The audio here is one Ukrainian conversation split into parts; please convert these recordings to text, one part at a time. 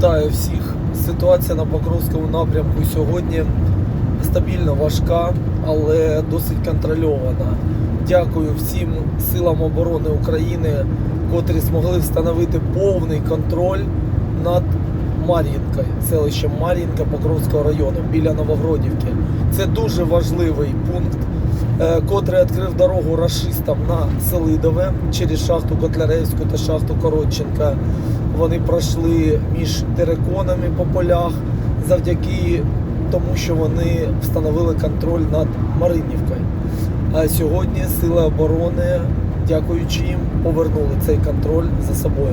Вітаю всіх. Ситуація на Покровському напрямку сьогодні стабільно важка, але досить контрольована. Дякую всім силам оборони України, котрі змогли встановити повний контроль над Мар'їнкою, селищем Мар'їнка Покровського району біля Новогродівки. Це дуже важливий пункт, е, котрий відкрив дорогу рашистам на Селидове через шахту Котляревську та шахту Коротченка. Вони пройшли між териконами по полях завдяки тому, що вони встановили контроль над Маринівкою. А сьогодні сили оборони, дякуючи їм, повернули цей контроль за собою.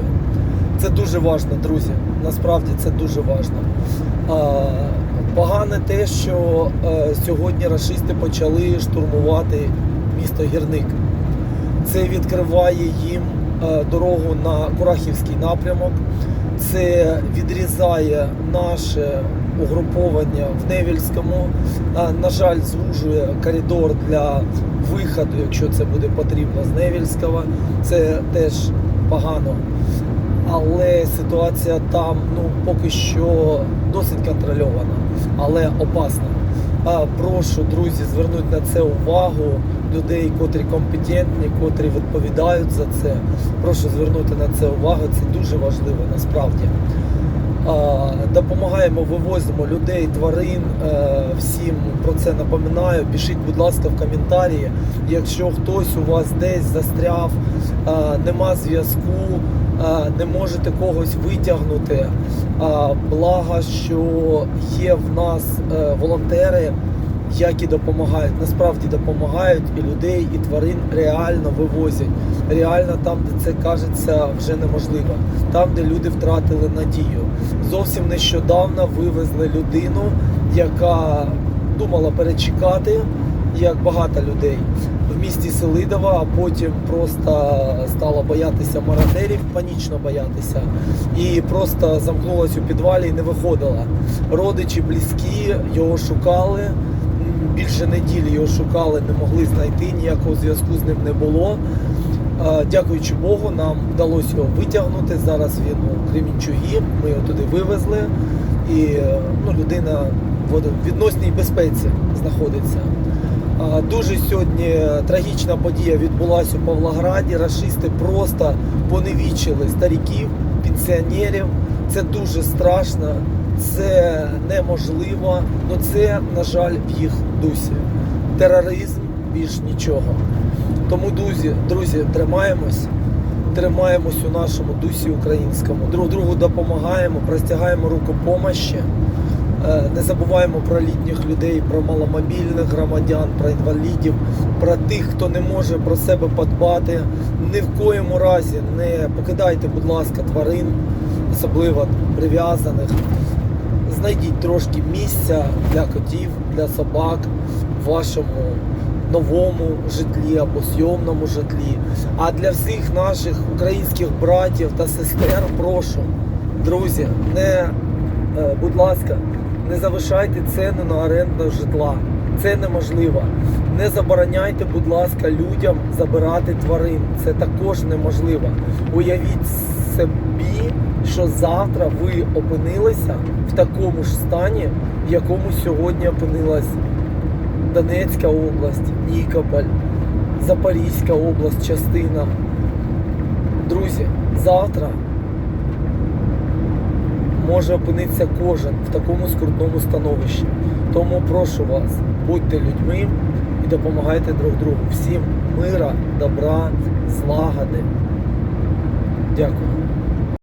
Це дуже важливо, друзі. Насправді це дуже важливо. Погане те, що е, сьогодні рашисти почали штурмувати місто Гірник. Це відкриває їм дорогу на Курахівський напрямок. Це відрізає наше угруповання в Невільському. Е, На жаль, звужує коридор для виходу, якщо це буде потрібно, з Невільського. Це теж погано. Але ситуація там ну, поки що досить контрольована, але опасна. Прошу, друзі, звернути на це увагу людей, котрі компетентні, котрі відповідають за це. Прошу звернути на це увагу. Це дуже важливо насправді. Допомагаємо, вивозимо людей, тварин. е, Всім про це напоминаю. Пишіть, будь ласка, в коментарі, якщо хтось у вас десь застряв, е, нема зв'язку, е, не можете когось витягнути. Благо, що є в нас волонтери, які допомагають, насправді допомагають і людей, і тварин реально вивозять. Реально там, де це кажеться вже неможливо, там, де люди втратили надію. Зовсім нещодавно вивезли людину, яка думала перечекати, як багато людей в місті Селидова, а потім просто стала боятися мародерів, панічно боятися, і просто замкнулась у підвалі і не виходила. Родичі близькі його шукали. Більше неділі його шукали, не могли знайти, ніякого зв'язку з ним не було. Дякуючи Богу, нам вдалося його витягнути. Зараз він у Кремінчугі, ми його туди вивезли, і ну, людина в відносній безпеці знаходиться. Дуже сьогодні трагічна подія відбулася у Павлограді. Рашисти просто поневічили стариків, пенсіонерів. Це дуже страшно, це неможливо, але це, на жаль, в їх дусі. Тероризм більш нічого. Тому, друзі, друзі, тримаємось, тримаємось у нашому дусі українському. Друг другу допомагаємо, простягаємо руку помощі. Е, Не забуваємо про літніх людей, про маломобільних громадян, про інвалідів, про тих, хто не може про себе подбати. Ні в коєму разі не покидайте, будь ласка, тварин, особливо прив'язаних. Знайдіть трошки місця для котів, для собак в вашому новому житлі або зйомному житлі. А для всіх наших українських братів та сестер прошу, друзі, не, е, будь ласка, не завишайте ціни на оренду житла. Це неможливо. Не забороняйте, будь ласка, людям забирати тварин. Це також неможливо. Уявіть собі, що завтра ви опинилися такому ж стані, в якому сьогодні опинилась Донецька область, Нікополь, Запорізька область, частина. Друзі, завтра може опинитися кожен в такому скрутному становищі. Тому прошу вас, будьте людьми і допомагайте друг другу. Всім мира, добра, злагоди. Дякую.